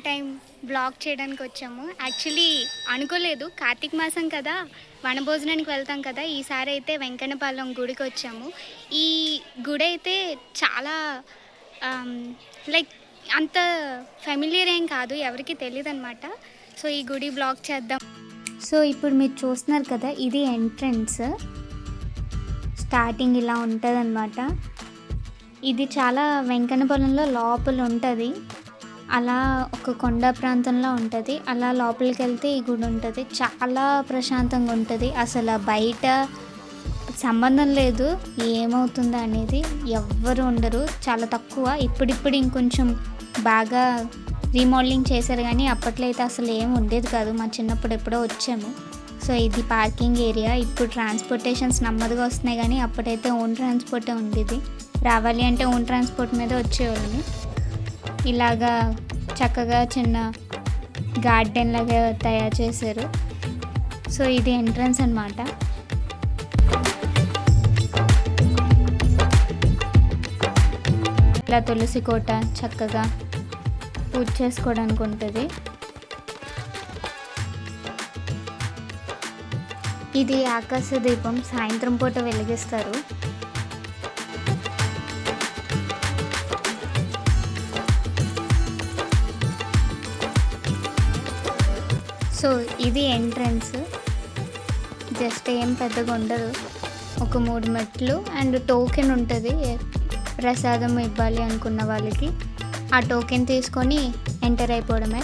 Time blog చేయడానికి వచ్చాము. Actually అనుకోలేదు. కార్తీక మాసం కదా. వనభోజనానికి వెళ్తాం కదా. ఈసారి అయితే వెంకన్నపాలెం గుడికి వచ్చాము. ఈ గుడి అయితే చాలా లైక్ అంత ఫెమిలియర్ ఏం కాదు. ఎవరికి తెలియదు అనమాట సో ఈ గుడి బ్లాగ్ చేద్దాం. సో ఇప్పుడు మీరు చూస్తున్నారు కదా ఇది ఎంట్రన్స్ స్టార్టింగ్ ఇలా ఉంటుంది ఇది చాలా వెంకన్నపాలెంలో లోపల ఉంటుంది అలా ఒక కొండ ప్రాంతంలో ఉంటుంది. అలా లోపలికి వెళ్తే ఈ గుడి ఉంటుంది. చాలా ప్రశాంతంగా ఉంటుంది. అసలు బయట సంబంధం లేదు. ఏమవుతుందో అనేది ఎవ్వరు ఉండరు. చాలా తక్కువ. ఇప్పుడిప్పుడు ఇంకొంచెం బాగా రీమోడలింగ్ చేశారు కానీ అప్పట్లో అయితే అసలు ఏం ఉండేది కాదు. మా చిన్నప్పుడు ఎప్పుడో వచ్చాము. సో ఇది పార్కింగ్ ఏరియా. ఇప్పుడు ట్రాన్స్పోర్టేషన్స్ నెమ్మదిగా వస్తున్నాయి కానీ అప్పుడైతే ఓన్ ట్రాన్స్పోర్టే ఉండేది. రావాలి అంటే ఓన్ ట్రాన్స్పోర్ట్ మీద వచ్చేవాళ్ళని ఇలాగా చక్కగా చిన్న గార్డెన్ లాగా తయారు చేశారు. సో ఇది ఎంట్రన్స్ అన్నమాట. ఇలా తులసి కోట చక్కగా పూజ చేసుకోవడానికి ఉంటుంది. ఇది ఆకాశ దీపం సాయంత్రం పూట వెలిగిస్తారు. సో ఇది ఎంట్రన్స్. జస్ట్ ఏం పెద్దగా ఉండదు. ఒక మూడు మెట్లు అండ్ టోకెన్ ఉంటుంది. ప్రసాదం ఇవ్వాలి అనుకున్న వాళ్ళకి. ఆ టోకెన్ తీసుకొని ఎంటర్ అయిపోవడమే.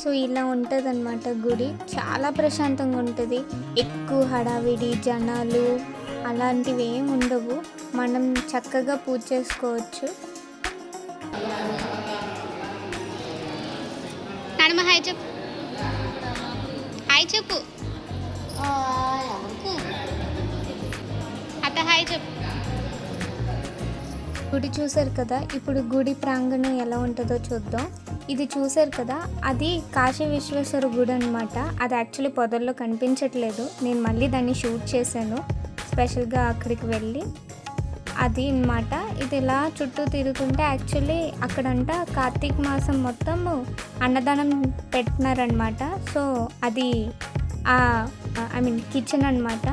సో ఇలా ఉంటుంది అనమాట గుడి. చాలా ప్రశాంతంగా ఉంటుంది. ఎక్కువ హడావిడి జనాలు అలాంటివి ఏమి ఉండవు. మనం చక్కగా పూజ చేసుకోవచ్చు. హాయ్ చెప్పు. హాయ్ చెప్పు. అత్త హాయ్ చెప్పు. గుడి చూసారు కదా ఇప్పుడు గుడి ప్రాంగణం ఎలా ఉంటుందో చూద్దాం. ఇది చూసారు కదా అది కాశీ విశ్వేశ్వర గుడి అనమాట అది యాక్చువల్లీ పొదల్లో కనిపించట్లేదు. నేను మళ్ళీ దాన్ని షూట్ చేశాను. స్పెషల్గా అక్కడికి వెళ్ళి. అది అన్నమాట ఇది ఇలా చుట్టూ తిరుగుతుంటే యాక్చువల్లీ అక్కడంట కార్తీక మాసం మొత్తం అన్నదానం పెట్టినారనమాట. సో అది ఐ మీన్ కిచెన్ అనమాట.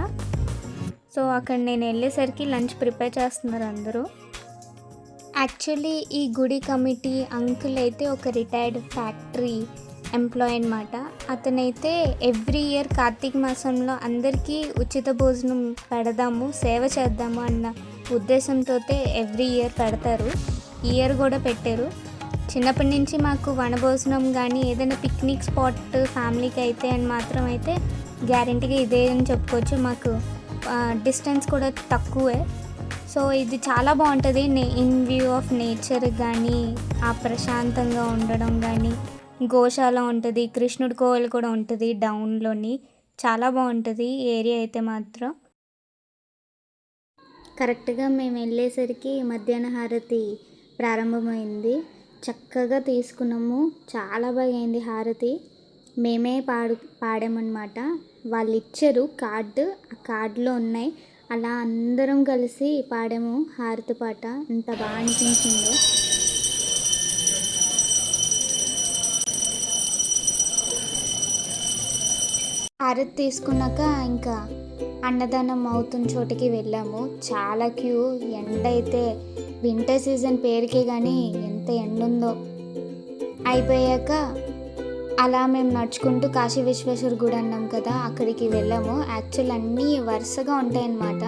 సో అక్కడ నేను వెళ్ళేసరికి లంచ్ ప్రిపేర్ చేస్తున్నారు అందరూ. యాక్చువల్లీ ఈ గుడి కమిటీ అంకుల్ అయితే ఒక రిటైర్డ్ ఫ్యాక్టరీ ఎంప్లాయ్ అనమాట. అతనైతే ఎవ్రీ ఇయర్ కార్తీక మాసంలో అందరికీ ఉచిత భోజనం పెడదాము సేవ చేద్దాము అన్న ఉద్దేశంతో ఎవ్రీ ఇయర్ పెడతారు ఇయర్ కూడా పెట్టారు. చిన్నప్పటి నుంచి మాకు వనభోజనం కానీ ఏదైనా పిక్నిక్ స్పాట్ ఫ్యామిలీకి అయితే అని మాత్రం అయితే గ్యారంటీగా ఇదే అని చెప్పుకోవచ్చు. మాకు డిస్టెన్స్ కూడా తక్కువే. సో ఇది చాలా బాగుంటుంది. నే ఇన్ వ్యూ ఆఫ్ నేచర్ కానీ ఆ ప్రశాంతంగా ఉండడం కానీ గోశాల ఉంటుంది కృష్ణుడి కోవలు కూడా ఉంటుంది డౌన్లోని. చాలా బాగుంటుంది. ఏరియా అయితే మాత్రం. కరెక్ట్గా మేము వెళ్ళేసరికి మధ్యాహ్న హారతి ప్రారంభమైంది. చక్కగా తీసుకున్నాము. చాలా బాగా అయింది హారతి. మేమే పాడు పాడామన్నమాట. వాళ్ళు ఇచ్చారు కార్డు. ఆ కార్డులో ఉన్నాయి. అలా అందరం కలిసి పాడాము హారతి పాట. ఎంత బాగా అనిపించిందో. హారతి తీసుకున్నాక ఇంకా అన్నదానం అవుతున్న చోటికి వెళ్ళాము. చాలా క్యూ ఎండ అయితే వింటర్ సీజన్ పేరుకే కానీ ఎంత ఎండ ఉందో అయిపోయాక అలా మేము నడుచుకుంటూ కాశీ విశ్వేశ్వర గుడి అన్నాం కదా అక్కడికి వెళ్ళాము. యాక్చువల్ అన్నీ వరుసగా ఉంటాయన్నమాట.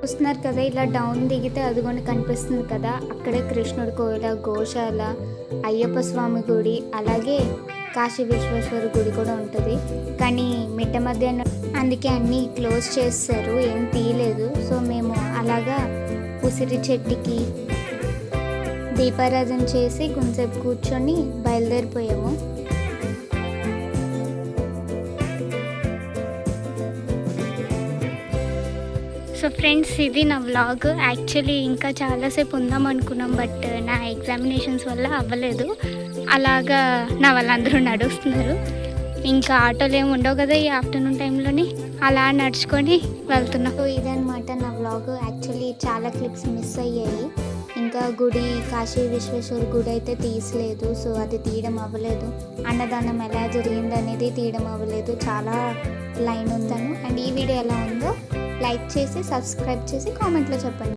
చూస్తున్నారు కదా ఇలా డౌన్ దిగితే అదిగోండి కనిపిస్తుంది కదా. అక్కడే కృష్ణుడి కోయిల గోశాల అయ్యప్ప స్వామి గుడి అలాగే కాశీ విశ్వేశ్వర గుడి కూడా ఉంటుంది. కానీ మిట్ట మధ్యాహ్నం అందుకే అన్నీ క్లోజ్ చేస్తారు. ఏం తీయలేదు. సో మేము అలాగా ఉసిరి చెట్టుకి దీపారాధన చేసి కొంచెంసేపు కూర్చొని బయలుదేరిపోయాము. సో ఫ్రెండ్స్ ఇది నా వ్లాగ్ యాక్చువల్లీ ఇంకా చాలాసేపు ఉందాం అనుకున్నాం బట్ నా ఎగ్జామినేషన్స్ వల్ల అవ్వలేదు. అలాగా నా వాళ్ళందరూ నడుస్తున్నారు. ఇంకా ఆటోలు ఏమి ఉండవు కదా ఈ ఆఫ్టర్నూన్ టైంలోని అలా నడుచుకొని వెళ్తున్నాం. సో ఇదనమాట నా వ్లాగ్ యాక్చువల్లీ చాలా క్లిప్స్ మిస్ అయ్యాయి. ఇంకా గుడి కాశీ విశ్వేశ్వర గుడి అయితే తీసలేదు సో అది తీయడం అవ్వలేదు. అన్నదానం ఎలా జరిగింది అనేది తీయడం అవ్వలేదు. చాలా లైన్ ఉందను. అండ్ ఈ వీడియో ఎలా ఉందో లైక్ చేసి సబ్స్క్రైబ్ చేసి కామెంట్లో చెప్పండి.